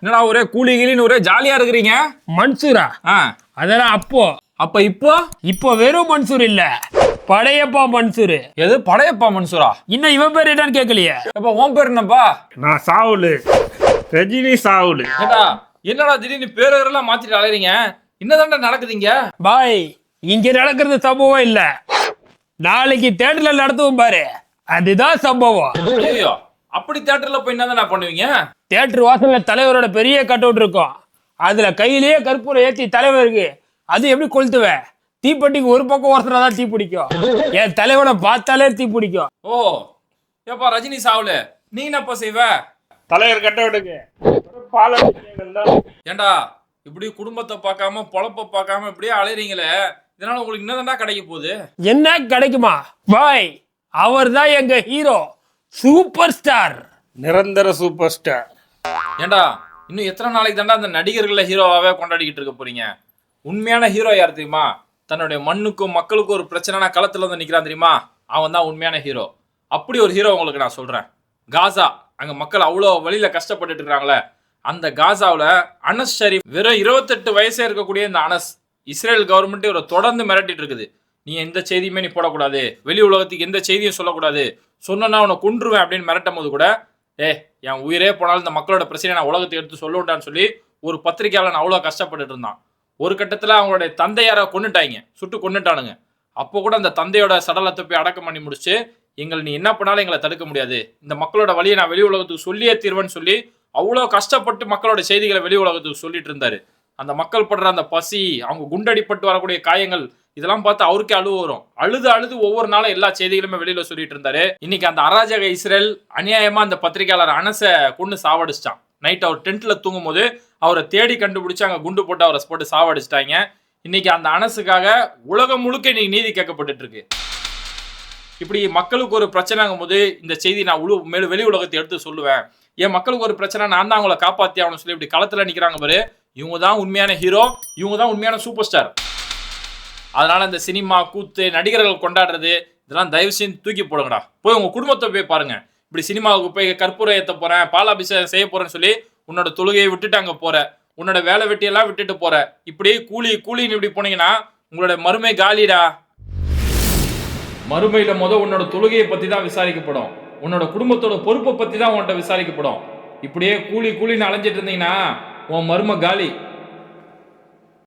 என்னடா ஒரே கூலி கிளின்னு ஒரே ஜாலியா இருக்கிறீங்க? மன்சூரா? அதெல்லாம் அப்போ. அப்ப இப்போ? இப்போ வெறும் மன்சூர் இல்ல. படையப்பா மன்சூர். எது? படையப்பா மன்சூரா? இன்னும் இவன் பேர் என்னன்னு கேட்கலையே. அப்ப உன் பேர் என்னப்பா? நான் சாவுலு. ரஜினி சாவுலு. ஏடா என்னடா திடீர்னு பேரெல்லாம் மாத்திட்டு அலையறீங்க? என்னதாண்டா நடக்குதுங்க பாய் இங்க நடக்கிறது சம்பவம் இல்ல. நாளைக்கு தேட்டர்ல நடத்துவோம் பாரு. அதுதான் சம்பவம். ஐயோ அப்படி தியேட்டர்ல போய் என்னதான் பண்ணுவீங்க? தேட்டர் வாசல்ல தலைவரோட பெரிய கட் அவுட் இருக்கும். அதுல கையிலேயே கற்பூரம் ஏத்தி தலைவருக்கு அது எப்படி கொளுத்துவேன் தீப்பெட்டிக்கு ஒரு பக்கம் ஒருத்தர தான் தீ பிடிக்கும் என் தலைவனை பார்த்தாலே தீ பிடிக்கும் ஓ ஏப்பா ரஜினி சாவுல நீ என்னப்பா செய்வ? தலைவர் கட்ட விடுங்க ஏண்டா இப்படி குடும்பத்தை பார்க்காம பொழப்ப பார்க்காம இப்படியே அலையறீங்களே? இதனால உங்களுக்கு என்னதான்டா கிடைக்க போகுது? என்ன கிடைக்குமா? பாய். அவர் தான் எங்க ஹீரோ சூப்பர் ஸ்டார். நிரந்தர சூப்பர் ஸ்டார். ஏண்டா இன்னும் எத்தனை நாளைக்கு தாண்டா அந்த நடிகர்களை ஹீரோவாவே கொண்டாடிக்கிட்டு இருக்க போறீங்க? உண்மையான ஹீரோ யார் தெரியுமா? தன்னுடைய மண்ணுக்கும் மக்களுக்கும் ஒரு பிரச்சனைனா களத்துல வந்து நிக்கிறான் தெரியுமா? அவன் தான் உண்மையான ஹீரோ. அப்படி ஒரு ஹீரோ உங்களுக்கு நான் சொல்றேன். காசா அங்க மக்கள் அவ்வளோ வழியில கஷ்டப்பட்டுட்டு இருக்காங்களே. அந்த காசாவில் அனஸ் ஷரீப் வெறும் இருபத்தெட்டு வயசே இருக்கக்கூடிய இந்த அனஸ் இஸ்ரேல் கவர்மெண்ட் இவரை தொடர்ந்து மிரட்டிட்டு இருக்குது. நீ எந்த செய்தியுமே நீ போடக்கூடாது. வெளி உலகத்துக்கு எந்த செய்தியும் சொல்லக்கூடாது. சொன்னா உன்னை கொன்றுவேன் அப்படின்னு மிரட்டும் போது கூட ஏ என் உயிரே போனாலும் இந்த மக்களோட பிரச்சனையை நான் உலகத்தை எடுத்து சொல்லுவேன்டான்னு சொல்லி ஒரு பத்திரிக்கையாளன் அவ்வளோ கஷ்டப்பட்டுட்டு இருந்தான். ஒரு கட்டத்தில் அவங்களுடைய தந்தையாரை கொண்டுட்டாங்க சுட்டு கொன்னுட்டானுங்க. அப்போ கூட அந்த தந்தையோட சடலத்தை போய் அடக்கம் பண்ணி முடிச்சு எங்களை நீ என்ன பண்ணாலும் எங்களை தடுக்க முடியாது. இந்த மக்களோட வழியை நான் வெளி உலகத்துக்கு சொல்லியே தீர்வேன்னு சொல்லி அவ்வளோ கஷ்டப்பட்டு மக்களோட செய்திகளை வெளி உலகத்துக்கு சொல்லிட்டு இருந்தாரு. அந்த மக்கள் படுற அந்த பசி அவங்க குண்டடிப்பட்டு வரக்கூடிய காயங்கள் இதெல்லாம் பார்த்து அவருக்கே அழுவு வரும். அழுது அழுது ஒவ்வொரு நாளும் எல்லா செய்திகளுமே வெளியில சொல்லிட்டு இருந்தாரு. இன்னைக்கு அந்த அராஜக இஸ்ரேல் அநியாயமா அந்த பத்திரிகையாளர் அனசை கொண்டு சாவடிச்சிட்டான். நைட் அவர் டென்ட்ல தூங்கும் போது அவரை தேடி கண்டுபிடிச்சு அங்க குண்டு போட்டு அவரை போட்டு சாவடிச்சிட்டாங்க. இன்னைக்கு அந்த அனசுக்காக உலகம் முழுக்க இன்னைக்கு நீதி கேட்கப்பட்டு இருக்கு இப்படி மக்களுக்கு ஒரு பிரச்சனைங்கும் போது இந்த செய்தி நான் உழு மேலும் வெளி உலகத்தை எடுத்து சொல்லுவேன். என் மக்களுக்கு ஒரு பிரச்சனை? நான் தான் அவங்கள காப்பாத்தி ஆகணும்னு சொல்லி இப்படி களத்துல நிக்கிறாங்க பாரு. இவங்க தான் உண்மையான ஹீரோ இவங்க தான் உண்மையான சூப்பர் ஸ்டார் அதனால இந்த சினிமா கூத்து நடிகர்கள் கொண்டாடுறது இதெல்லாம் தயவு செஞ்சு தூக்கி போடுங்கடா. போய் உங்க குடும்பத்தை போய் பாருங்க. இப்படி சினிமாவுக்கு போய் கற்பூரம் ஏற்ற போறேன் பாலாபிஷேகம் செய்ய போறேன்னு சொல்லி உன்னோட தொழுகையை விட்டுட்டு அங்க போற உன்னோட வேலை வெட்டியெல்லாம் விட்டுட்டு போற. இப்படி கூலி கூலின்னு இப்படி போனீங்கன்னா உங்களோட மறுமை காலிடா. மறுமையில முத உன்னோட தொழுகையை பத்தி தான் விசாரிக்கப்படும். உன்னோட குடும்பத்தோட பொறுப்பை பத்தி தான் உன்கிட்ட விசாரிக்கப்படும். இப்படியே கூலி கூலின்னு அலைஞ்சிட்டு இருந்தீங்கன்னா உன் மரும காலி.